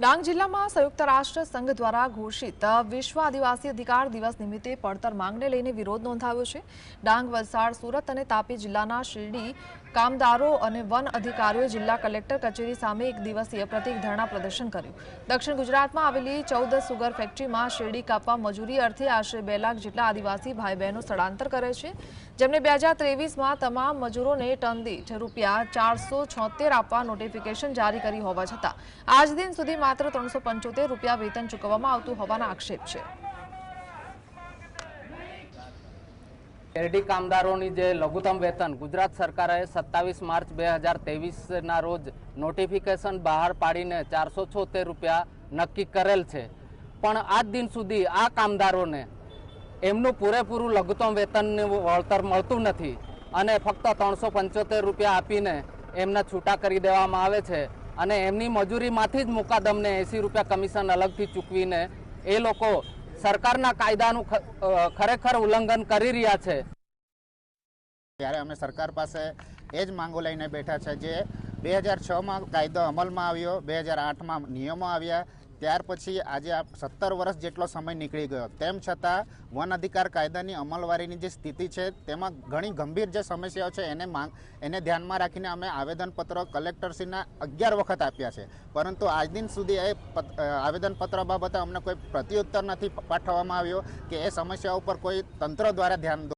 ડાંગ જિલ્લામાં સંયુક્ત રાષ્ટ્ર સંઘ દ્વારા ઘોષિત વિશ્વ આદિવાસી અધિકાર દિવસ નિમિત્તે પડતર માંગને લઈને વિરોધ નોંધાવ્યો છે. ડાંગ, વલસાડ, સુરત અને તાપી જિલ્લાના શિરડી કામદારો અને વન અધિકારીઓએ જિલ્લા કલેક્ટર કચેરી સામે એક દિવસીય પ્રતિક ધરણા પ્રદર્શન કર્યું. દક્ષિણ ગુજરાતમાં આવેલી ચૌદ સુગર ફેક્ટરીમાં શેરડી કાપવા મજૂરી અર્થે આશરે બે લાખ જેટલા આદિવાસી ભાઈ બહેનો સ્થળાંતર કરે છે. જેમને બે હજાર ત્રેવીસમાં તમામ મજૂરોને ટન દીઠ રૂપિયા ચારસો છોતેર આપવા નોટિફિકેશન જારી કરી હોવા છતાં, આજ દિન સુધી માત્ર ત્રણસો પંચોતેર રૂપિયા વેતન ચૂકવવામાં આવતું હોવાના આક્ષેપ છે. શેરડી કામદારોની જે લઘુત્તમ વેતન, ગુજરાત સરકારે સત્તાવીસ માર્ચ બે હજાર તેવીસના રોજ નોટિફિકેશન બહાર પાડીને ચારસો છોતેર રૂપિયા નક્કી કરેલ છે. પણ આજ દિન સુધી આ કામદારોને એમનું પૂરેપૂરું લઘુત્તમ વેતનનું વળતર મળતું નથી અને ફક્ત ત્રણસો પંચોતેર રૂપિયા આપીને એમને છૂટા કરી દેવામાં આવે છે. અને એમની મજૂરીમાંથી જ મુકાદમને એંસી રૂપિયા કમિશન અલગથી ચૂકવીને એ લોકો સરકારના કાયદાનું ખરેખર ઉલ્લંઘન કરી રહ્યા છે. ત્યારે અમે સરકાર પાસે એ જ માંગો લઈને બેઠા છે જે બે હજાર છમાં કાયદો અમલમાં આવ્યો, બે હજાર આઠમાં નિયમો આવ્યા ત્યાર પછી આજે આ સત્તર વર્ષ જેટલો સમય નીકળી ગયો. તેમ છતાં, વન અધિકાર કાયદાની અમલવારીની જે સ્થિતિ છે, તેમાં ઘણી ગંભીર જે સમસ્યાઓ છે, એને માંગ, એને ધ્યાનમાં રાખીને અમે આવેદનપત્રો કલેક્ટરશ્રીના અગિયાર વખત આપ્યા છે. પરંતુ આજ દિન સુધી એ આવેદનપત્ર બાબતે અમને કોઈ પ્રત્યુત્તર નથી પાઠવવામાં આવ્યો કે એ સમસ્યા ઉપર કોઈ તંત્ર દ્વારા ધ્યાન